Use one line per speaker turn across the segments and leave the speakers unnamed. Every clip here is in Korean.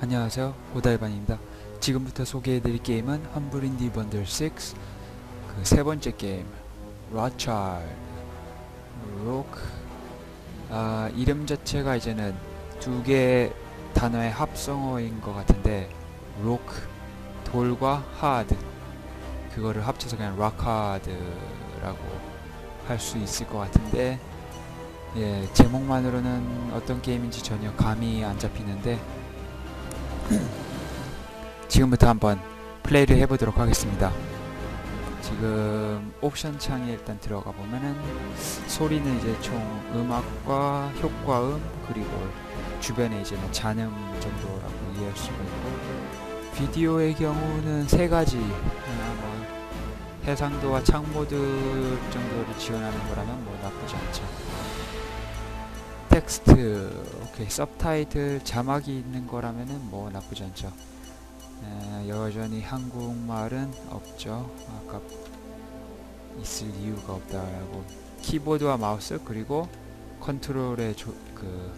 안녕하세요. 고달반입니다. 지금부터 소개해드릴 게임은 험블인디 번들 6 그 세 번째 게임 라찰드 로크 아 이름 자체가 이제는 두개 단어의 합성어인 것 같은데 로크 돌과 하드 그거를 합쳐서 그냥 락하드라고 할 수 있을 것 같은데 예 제목만으로는 어떤 게임인지 전혀 감이 안 잡히는데 지금부터 한번 플레이를 해보도록 하겠습니다. 지금 옵션 창에 일단 들어가 보면은 소리는 이제 총 음악과 효과음 그리고 주변에 이제는 잔음 정도라고 이해할 수가 있고 비디오의 경우는 세 가지 뭐 해상도와 창모드 정도를 지원하는 거라면 뭐 나쁘지 않죠. 텍스트 오케이 서브타이틀 자막이 있는 거라면은 뭐 나쁘지 않죠. 에, 여전히 한국말은 없죠. 아까 있을 이유가 없다라고 키보드와 마우스 그리고 컨트롤의 조, 그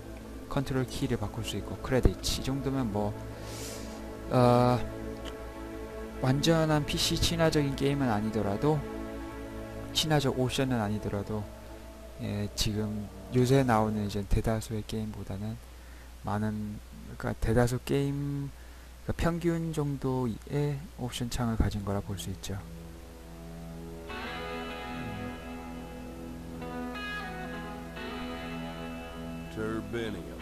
컨트롤 키를 바꿀 수 있고 크레딧 이 정도면 뭐 어, 완전한 PC 친화적인 게임은 아니더라도 친화적 옵션은 아니더라도 예, 지금 요새 나오는 이제 대다수의 게임보다는 많은 그러니까 대다수 게임 그러니까 평균 정도의 옵션 창을 가진 거라 볼 수 있죠.
Turbinium.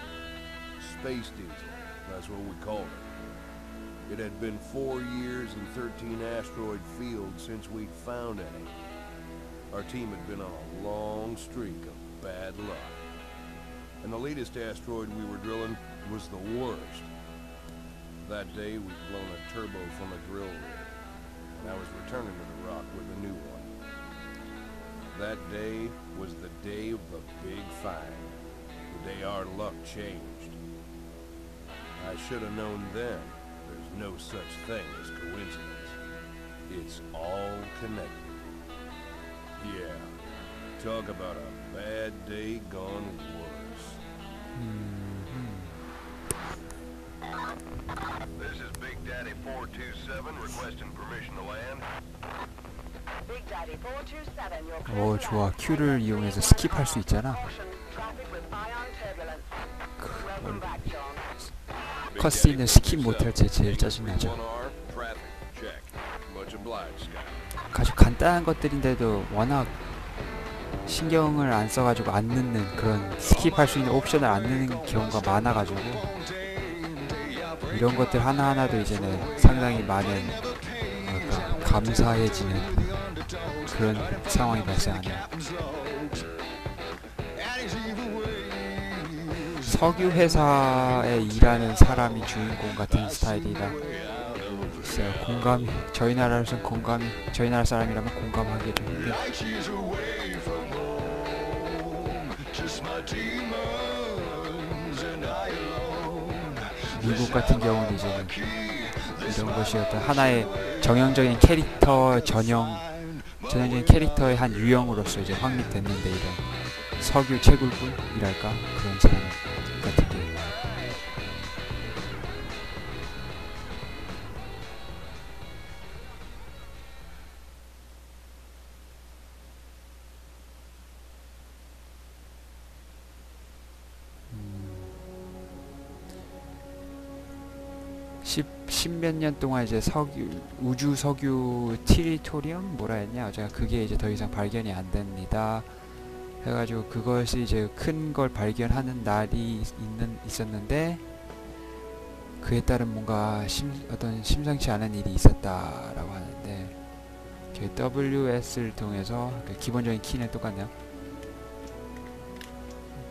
Space diesel. That's what we called it. It had been four years and 13 asteroid fields since we'd found any. Our team had been on a long streak of bad luck. And the latest asteroid we were drilling was the worst. That day, we'd blown a turbo from a drill rig. And I was returning to the rock with a new one. That day was the day of the big find. The day our luck changed. I should have known then there's no such thing as coincidence. It's all connected. Yeah. Talk about a bad day gone worse.
음,
This is Big Daddy 427 requesting permission to land.
Big Daddy 427, your
음. 오 좋아. 큐를 이용해서 스킵할 수 있잖아.
Daddy
스킵 못할 때
427.
제일 짜증나죠.
1R, traffic, check. Much obliged, Sky.
아주 간단한 것들인데도 워낙 신경을 안 써가지고 안 넣는 그런 스킵할 수 있는 옵션을 안 넣는 경우가 많아가지고 이런 것들 하나하나도 이제는 상당히 많은 뭐랄까 감사해지는 그런 상황이 발생하네요. 석유 회사에 일하는 사람이 주인공 같은 스타일이라 글쎄요 공감이 저희 나라로선 공감이 저희 나라 사람이라면 공감하기 좀 힘든 미국 같은 경우는 이제는 이런 것이 어떤 하나의 정형적인 캐릭터 전형 전형적인 캐릭터의 한 유형으로서 이제 확립됐는데 이런 석유 채굴꾼이랄까? 그런 사람 십몇 년 동안 이제 석유, 우주 석유 티리토리움 뭐라 했냐? 제가 그게 이제 더 이상 발견이 안 됩니다. 해가지고 그것이 이제 큰 걸 발견하는 날이 있는, 있었는데 그에 따른 뭔가 심, 어떤 심상치 않은 일이 있었다라고 하는데 그 WS를 통해서 그 기본적인 키는 똑같네요.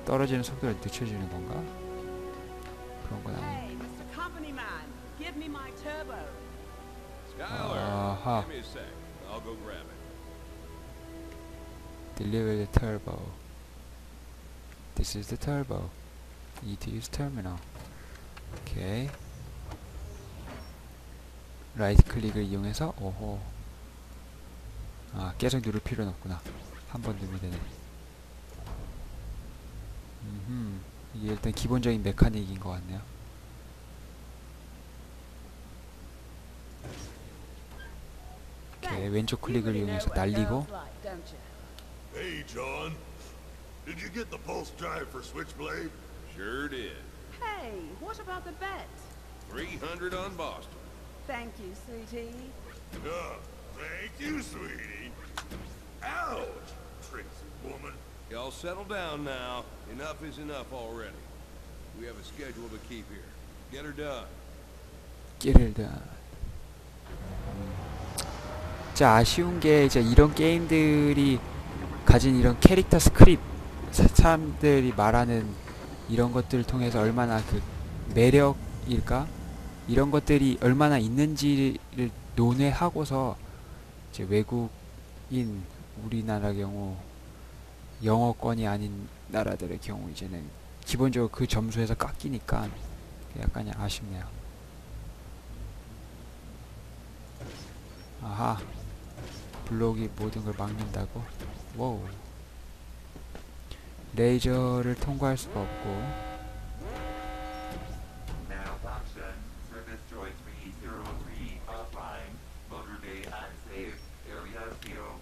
떨어지는 속도를 늦춰주는 건가? 그런 건 아니에요. Uh-huh.
it.
Deliver the turbo. This is the turbo. Need to use terminal. 오케이. 라이트 클릭을 이용해서 오호. 아 계속 누를 필요는 없구나. 한 번 누르면 되네. 음흠. 이게 일단 기본적인 메카닉인 것 같네요. 오케이 왼쪽
You
클릭을
really know
이용해서
what a
날리고
girl's like, don't you?
Hey, John. Did you get the pulse drive for Switchblade?
Sure did.
Hey, what about the bet?
300 on Boston.
Thank you, sweetie.
Uh, thank you, sweetie. Ouch! Tricksy woman.
Y'all settle down now. Enough is enough already. We have a schedule to keep here. Get her done.
끼를 다자 아쉬운 게 이제 이런 게임들이 가진 이런 캐릭터 스크립 사- 사람들이 말하는 이런 것들을 통해서 얼마나 그 매력일까 이런 것들이 얼마나 있는지를 논외하고서 이제 외국인 우리나라 경우 영어권이 아닌 나라들의 경우 이제는 기본적으로 그 점수에서 깎이니까 약간 아쉽네요. 아하 블록이 모든 걸 막는다고? 와우 레이저를 통과할 수가 없고
Malfunction. Service droid 303 offline. Motor bay unsafe. Area sealed.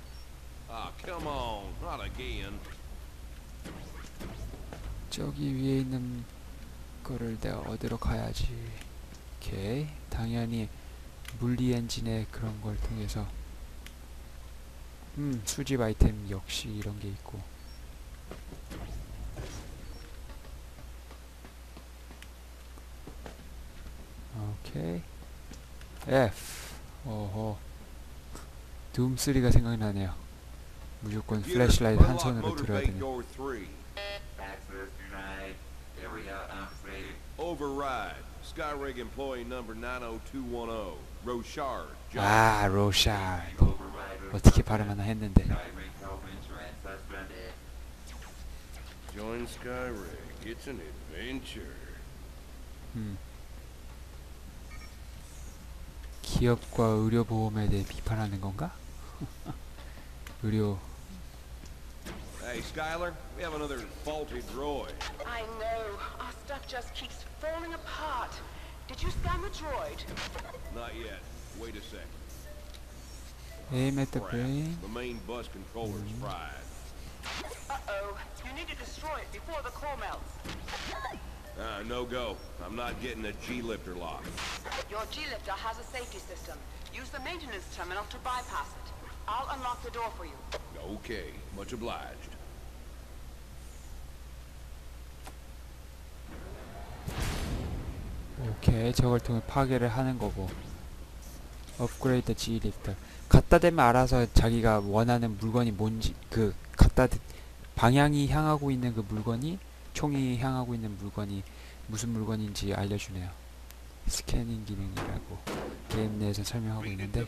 Ah, come on. Not again.
저기 위에 있는 거를 내가 어디로 가야지 오케이 당연히 물리 엔진의 그런 걸 통해서 음 수집 아이템 역시 이런 게 있고 오케이 F 오호 둠3가 생각나네요 무조건 플래시라이트 한 손으로 들어야
motorbait
되는
door 3.
Access denied. Area unsafe.
Override. Skyrig employee number 90210. Rochard. John.
아 로샤
Override.
어떻게 발음하나 했는데. 음. 기업과 의료보험에 대해 비판하는 건가? 의료
Hey, Skylar, we have another faulty droid.
I know. Our stuff just keeps falling apart. Did you scan the droid?
Not yet. Wait a second.
aim at the
Crap.
brain
The main bus controller's fried.
Uh-oh. You need to destroy it before the core melts.
Ah, no go. I'm not getting a G-lifter lock.
Your G-lifter has a safety system. Use the maintenance terminal to bypass it. I'll unlock the door for you.
Okay, much obliged.
오케이 저걸 통해 파괴를 하는 거고 업그레이드 G 리프트 갖다 대면 알아서 자기가 원하는 물건이 뭔지 그 갖다 대, 방향이 향하고 있는 그 물건이 총이 향하고 있는 물건이 무슨 물건인지 알려주네요 스캐닝 기능이라고 게임 내에서 설명하고 있는데.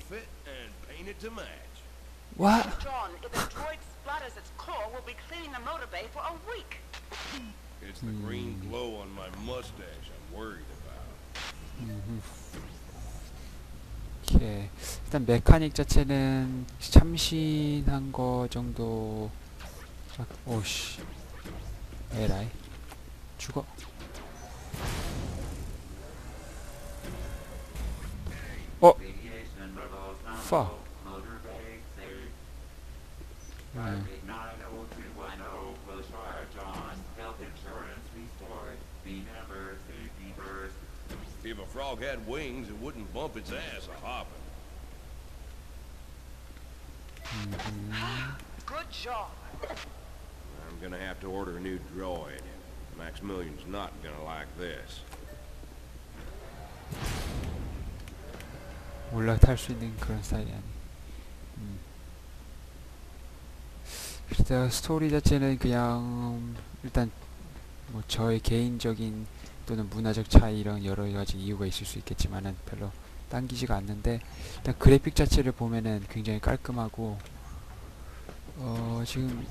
와.
It's the
green glow on my mustache I'm worried about.
오케이. 일단 메카닉 자체는 참신한 거 정도. 아, 오씨. 에라이. 죽어. 어?
Safe.
음.
If a frog had wings, it wouldn't bump its ass a hopping.
Good job.
I'm gonna have to order a new droid. Maximilian's not gonna like this.
올라탈 수 있는 그런 스타일이 아니. 음. 일단 스토리 자체는 그냥 일단 뭐 저의 개인적인 또는 문화적 차이 이런 여러 가지 이유가 있을 수 있겠지만은 별로 당기지가 않는데 일단 그래픽 자체를 보면은 굉장히 깔끔하고 어 지금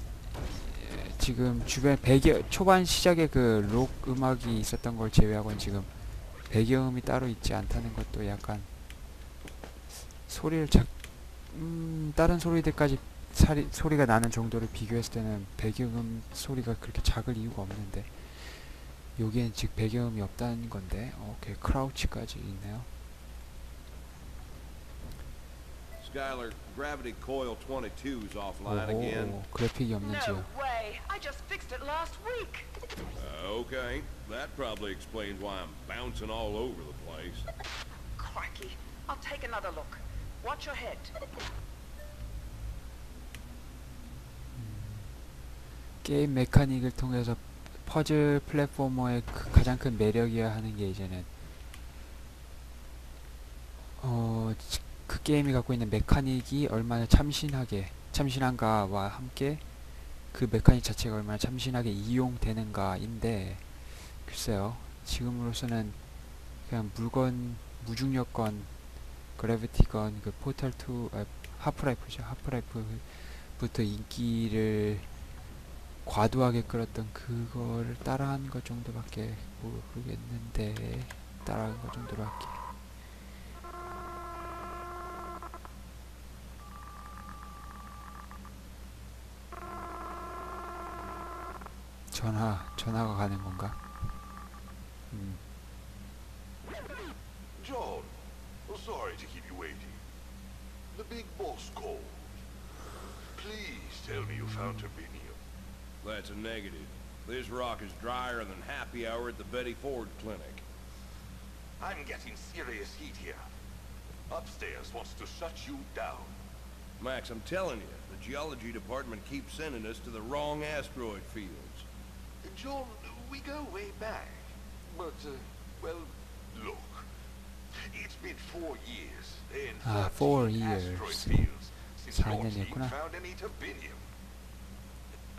예, 지금 주변 배경 초반 시작에 그 록 음악이 있었던 걸 제외하고는 지금 배경음이 따로 있지 않다는 것도 약간 소리를 작, 음, 다른 소리들까지 사리, 소리가 나는 정도를 비교했을 때는 배경음 소리가 그렇게 작을 이유가 없는데 여기엔 즉 배경음이 없다는 건데 오케이 크라우치까지 있네요
Skylar, gravity coil 22's offline again.
그래픽이 없는 지요.
No way. I just fixed it last week.
Uh, okay, that probably explains why I'm bouncing all over the place.
Crikey. I'll take another look. Watch your head.
게임 메카닉을 통해서 퍼즐 플랫포머의 그 가장 큰 매력이어야 하는 게 이제는 어, 지- 그 게임이 갖고 있는 메카닉이 얼마나 참신하게 참신한가와 함께 그 메카닉 자체가 얼마나 참신하게 이용되는가인데 글쎄요. 지금으로서는 그냥 물건 무중력건 그래비티건 그 포탈 2 아, 하프라이프죠. 하프라이프부터 인기를 과도하게 끌었던 그거를 따라한 것 정도밖에 모르겠는데 따라한 것 정도로밖에 전화 전화가 가는 건가? 음,
oh.
That's a negative. This rock is drier than happy hour at the Betty Ford Clinic.
I'm getting serious heat here. Upstairs wants to shut you down.
Max, I'm telling you, the geology department keeps sending us to the wrong asteroid fields.
John, we go way back. But, uh, well, look. It's been four years,
ah, four years.
asteroid fields since
North
found.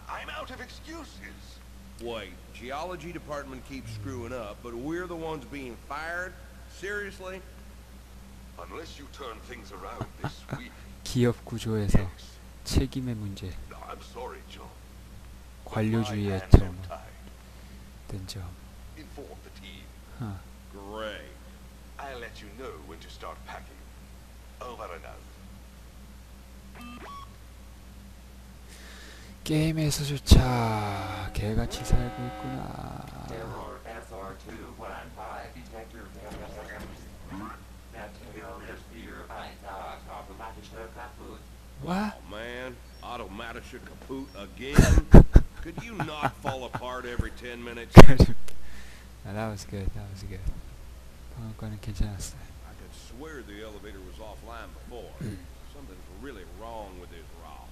I'm out of excuses.
Wait, geology department keeps screwing up, but we're the ones being fired? Seriously?
Unless you turn things around this week.
기업 구조에서
Yes.
책임의 문제,
I'm sorry, John. but
관료주의의
my hands are
잘못된
tied.
점.
Inform the team.
하.
Great.
I'll let you know when to start packing. Over and out.
게임에서조차 개같이 살고 있구나.
Error SR215 detector failure. Material is fear by dogs automatische kaputt.
와?
Oh man, automatische kaput again? Could you not fall apart every 10 minutes?
아, that was good. That was good. 방금 거는 괜찮았어요.
I could swear the elevator was offline before. Something's really wrong with this rock.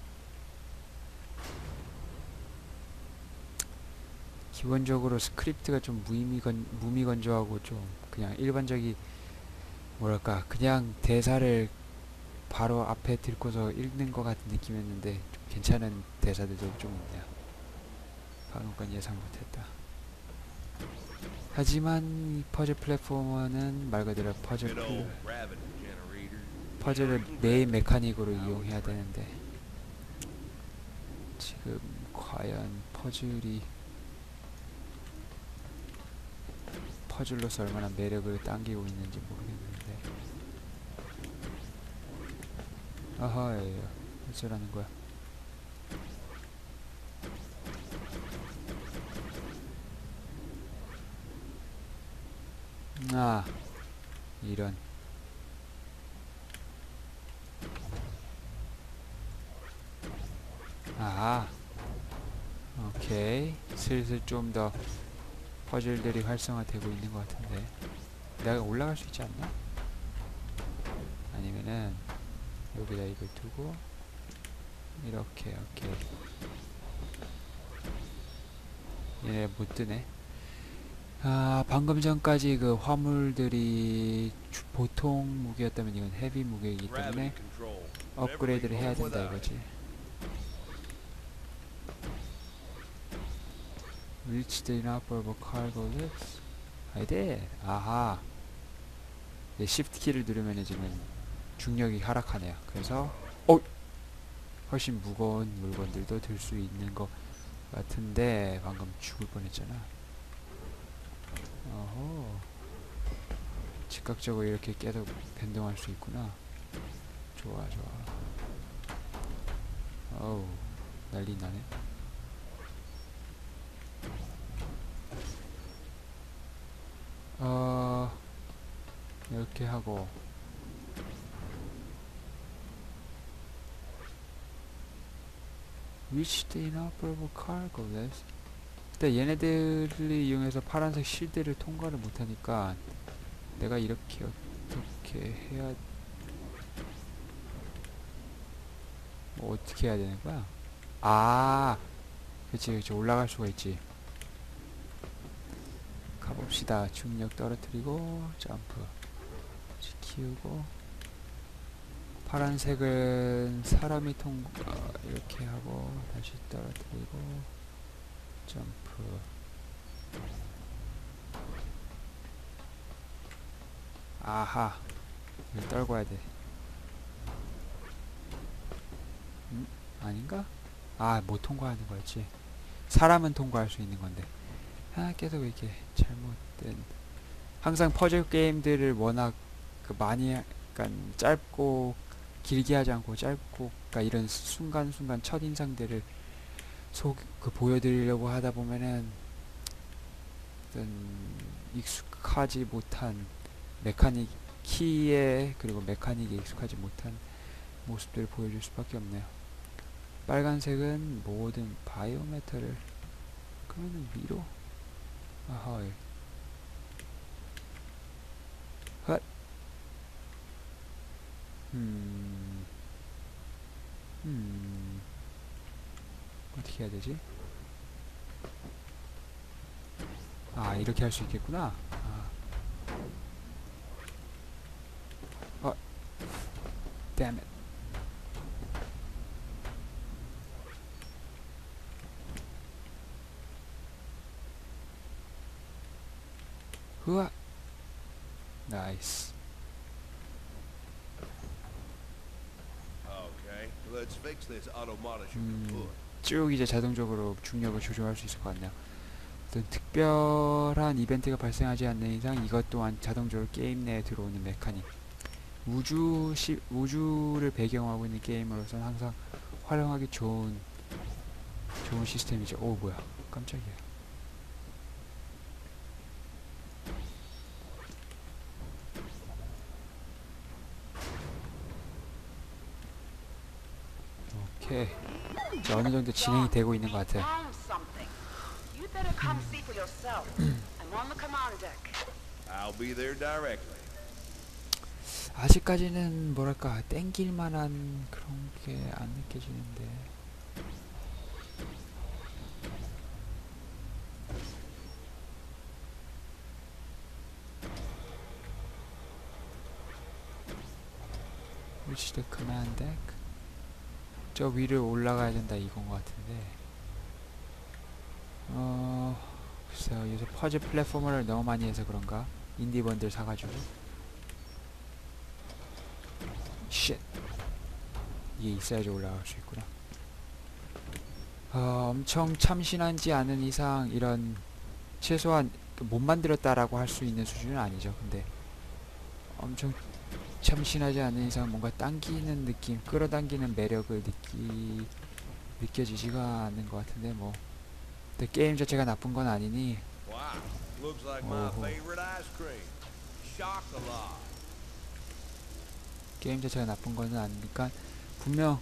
기본적으로 스크립트가 좀 무의미건 무미건조하고 좀 그냥 일반적이 뭐랄까 그냥 대사를 바로 앞에 들고서 읽는 것 같은 느낌이었는데 좀 괜찮은 대사들도 좀 있네요. 방금 건 예상 못했다. 하지만 이 퍼즐 플랫포머는 말 그대로 퍼즐
Good
플
old gravity generator.
퍼즐을 메인 메카닉으로 이용해야 되는데 지금 과연 퍼즐이 퍼즐로서 얼마나 매력을 당기고 있는지 모르겠는데. 아하예요 어쩌라는 거야? 아 이런 아, 오케이. 슬슬 좀 더 퍼즐들이 활성화되고 있는 것 같은데. 내가 올라갈 수 있지 않나? 아니면은 여기다 이걸 두고 이렇게 오케이. 얘네 못 뜨네. 아, 방금 전까지 그 화물들이 주- 보통 무게였다면 이건 헤비 무게이기 때문에. 업그레이드를 해야 된다 이거지. Reach the inoperable cargo lifts. I did. 아하. 네, Shift 키를 누르면 지금 중력이 하락하네요. 그래서 어 훨씬 무거운 물건들도 들 수 있는 것 같은데 방금 죽을 뻔했잖아. 어허. 즉각적으로 이렇게 계속 변동할 수 있구나. 좋아 좋아 어우 난리 나네 하고. Reach the inoperable cargo list 일단 얘네들이 이용해서 파란색 실드를 통과를 못하니까 내가 이렇게 어떻게 해야 뭐 어떻게 해야 되는 거야? 아 그치 그치. 올라갈 수가 있지. 가봅시다. 중력 떨어뜨리고 점프. 키우고. 파란색은 사람이 통과, 이렇게 하고, 다시 떨어뜨리고, 점프. 아하. 이걸 떨궈야 돼. 음? 아닌가? 아, 못 통과하는 거였지. 사람은 통과할 수 있는 건데. 아, 계속 이렇게 잘못된. 항상 퍼즐 게임들을 워낙 그 많이, 약간 짧고, 길게 하지 않고 짧고, 그러니까 이런 순간순간 첫 인상들을 속, 그 보여드리려고 하다 보면은, 어떤 익숙하지 못한 메카닉, 키에, 그리고 메카닉에 익숙하지 못한 모습들을 보여줄 수밖에 없네요. 빨간색은 모든 바이오메탈을 그러면 위로 아하 예. 헛 음. 음. 어떻게 해야 되지? 아 이렇게 할 수 있겠구나 아. 어 damn it 우와 나이스
Okay, kaput.
쭉 이제 자동적으로 중력을 조절할 수 있을 것 같네요. 어떤 특별한 이벤트가 발생하지 않는 이상 이것 또한 자동적으로 게임 내에 들어오는 메카닉. 우주 시, 우주를 배경하고 있는 게임으로서는 항상 활용하기 좋은 좋은 시스템이죠. 오 뭐야 깜짝이야. 오케이. 이제 어느 정도 진행이 되고 있는 것 같아요. 아직까지는 뭐랄까 땡길 만한 그런 게 안 느껴지는데 Reach the command deck 저 위를 올라가야 된다 이건 것 같은데. 어... 글쎄요. 요새 퍼즐 플랫포머를 너무 많이 해서 그런가? 인디번들 사가지고. 쉣 이게 있어야지 올라갈 수 있구나. 어, 엄청 참신하지 않은 이상 이런 최소한 그못 만들었다라고 할 수 있는 수준은 아니죠. 근데 엄청 참신하지 않은 이상 뭔가 당기는 느낌 끌어당기는 매력을 느끼 느껴지지가 않는 것 같은데 뭐 근데 게임 자체가 나쁜 건 아니니.
Chocolat.
게임 자체가 나쁜 거는 아니니까 분명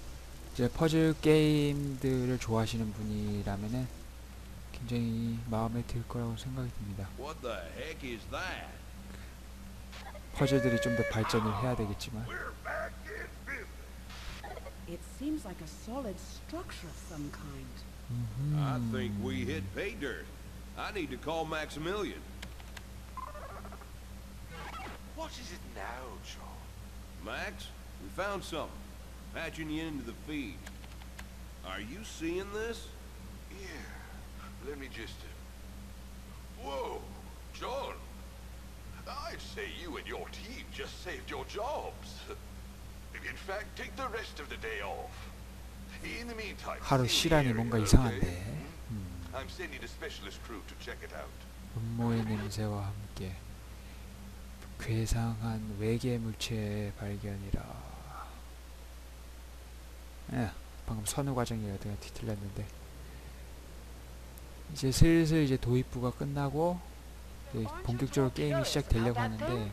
이제 퍼즐 게임들을 좋아하시는 분이라면은 굉장히 마음에 들 거라고 생각이 듭니다. 퍼즐들이 좀 더 발전을 해야 되겠지만
We're back in business.
It seems like a solid structure of some kind.
I think we hit pay dirt. I need to call Maximilian.
What is it now, John?
Max, we found something. Patching you into the feed. Are you seeing this?
Yeah. Let me just. uh, Whoa, John. I'd say you and your team just saved your jobs. In fact, take the rest of the day off. In the meantime,
하루 시간이 뭔가? 이상한데 음,
I'm sending a specialist crew to check it out.
음모의 냄새와 함께 괴상한 외계 물체 발견이라 예, 방금 선후 과정이라든가 뒤틀렸는데 이제 슬슬 이제 도입부가 끝나고 본격적으로 게임이 시작되려고 하는데.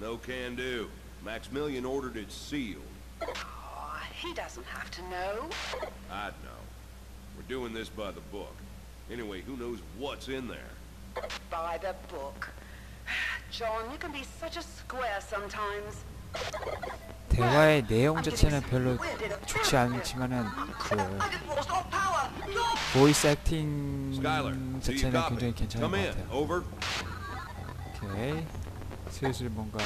No can do. Maximilian ordered it sealed.
Oh, He doesn't have to know.
I'd know. We're doing this by the book. Anyway, who knows what's in there?
By the book. John, you can be such a square sometimes.
대화의 내용 자체는 별로 좋지 않지만은 그
I just lost all power. Look!
보이스 액팅
Skylar, do you
자체는
copy?
굉장히 괜찮은
Come
것
in.
같아요.
Over.
오케이. 슬슬 뭔가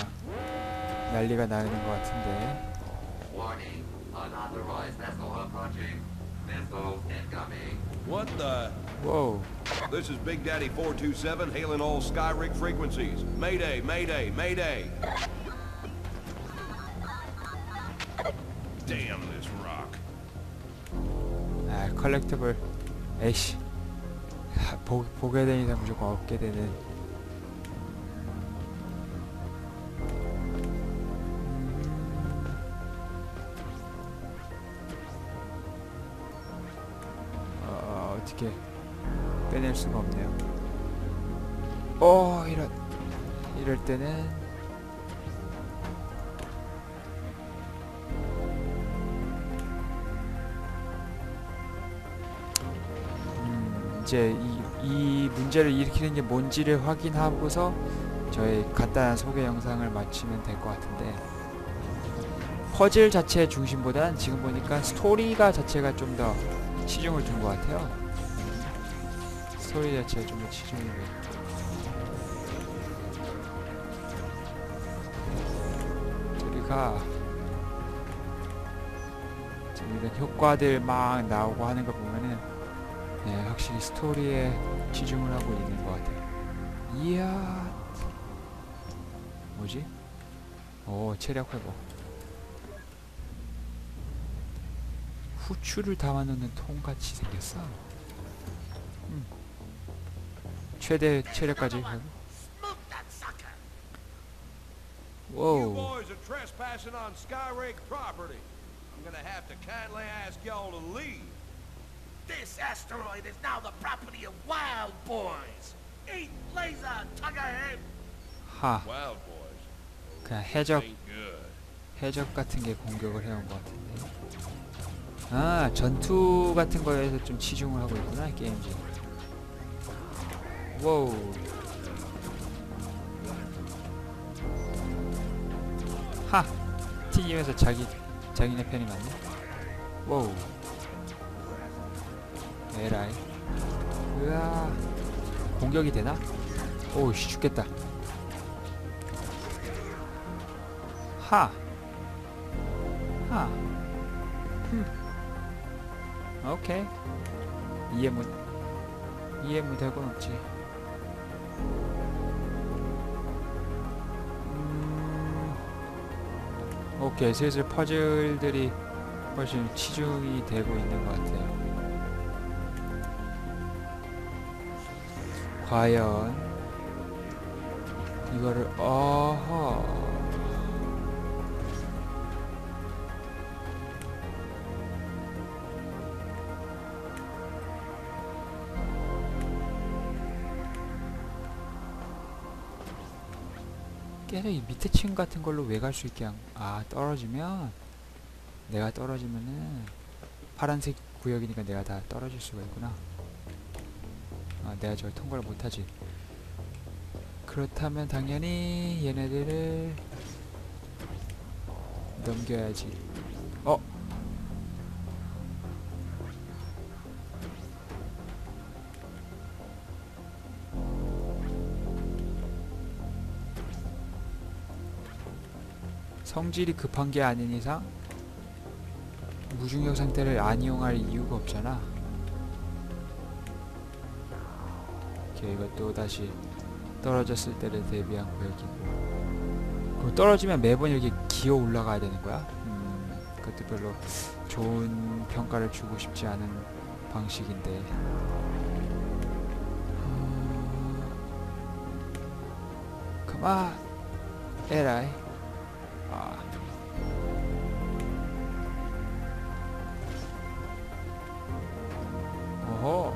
난리가 나는 것 같은데.
Warning, unauthorized vessel approaching. Missiles incoming.
What the?
와우.
This is Big Daddy 427 hailing all Skyrig frequencies. Mayday, mayday, mayday.
컬렉터블. 에이씨. 하, 보, 보게 되는 이상 무조건 얻게 되는. 어, 어떻게 빼낼 수가 없네요. 어, 이런 이럴 때는 이제 이, 이 문제를 일으키는 게 뭔지를 확인하고서 저의 간단한 소개 영상을 마치면 될 것 같은데 퍼즐 자체 중심보단 지금 보니까 스토리가 자체가 좀 더 치중을 둔 것 같아요. 스토리 자체가 좀더 치중을 해. 우리가 지금 이런 효과들 막 나오고 하는 거 확실히 스토리에 치중을 하고 있는 것 같아요. 이야, 뭐지? 오, 체력 회복. 후추를 담아놓는 통같이 생겼어. 음. 최대 체력까지 회복.
You
This asteroid is now the property of Wild Boys. Eat laser, Tuggerhead.
하.
Wild boys.
그냥 해적. 해적 같은 게 공격을 해온 것 같은데. 아, 전투 같은 거에서 좀 치중을 하고 있구나, 게임즈. 와우. 하! 튀기면서 자기, 자기네 편이 맞네. 와우. 에라이. 으아. 공격이 되나? 오우씨, 죽겠다. 하. 하. 흠. 오케이. 이해 못 이해 못할 건 없지. 음, 오케이 슬슬 퍼즐들이 훨씬 치중이 되고 있는 것 같아요. 과연 이거를 어허. 계속 이 밑에 층 같은 걸로 왜갈수 있게 한, 아 떨어지면 내가 떨어지면은 파란색 구역이니까 내가 다 떨어질 수가 있구나 아 내가 저걸 통과를 못하지 그렇다면 당연히 얘네들을 넘겨야지 어? 성질이 급한 게 아닌 이상 무중력 상태를 안 이용할 이유가 없잖아. 오케이, 이것도 다시 떨어졌을 때를 대비한. 그럼 떨어지면 매번 이렇게 기어 올라가야 되는 거야? 음, 그것도 별로 좋은 평가를 주고 싶지 않은 방식인데. 음, 그만, 에라이. 아. 오호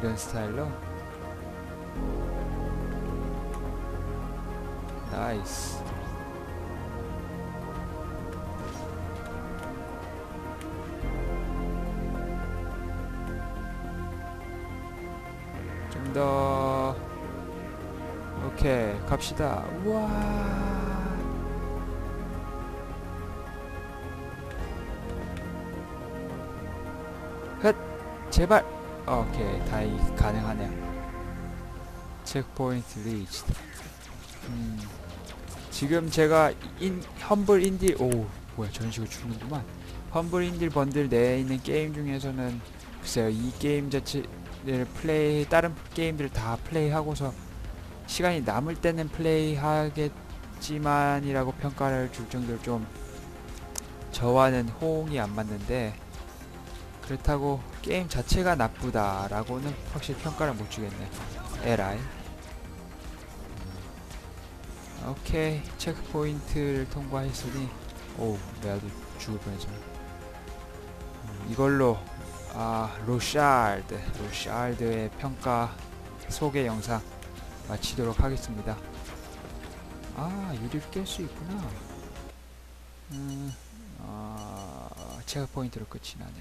이런 스타일로 나이스 좀 더. 오케이 갑시다. 우와. 헷 제발. 오케이 다행히 가능하네요. 체크포인트 리치 음. 지금 제가 인 험블 인디 오 뭐야 저런 식으로 죽는구만. 험블 인디 번들 내에 있는 게임 중에서는 글쎄요 이 게임 자체를 플레이 다른 게임들을 다 플레이하고서 시간이 남을 때는 플레이하겠지만이라고 평가를 줄 정도로 좀 저와는 호응이 안 맞는데 그렇다고 게임 자체가 나쁘다라고는 확실히 평가를 못 주겠네. 에라이 오케이 체크포인트를 통과했으니. 오우 내가 죽을 뻔했잖아 음, 이걸로 아 로샬드 로샬드의 평가 소개 영상 마치도록 하겠습니다. 아 유리를 깰 수 있구나. 음, 아 체크포인트로 끝이 나네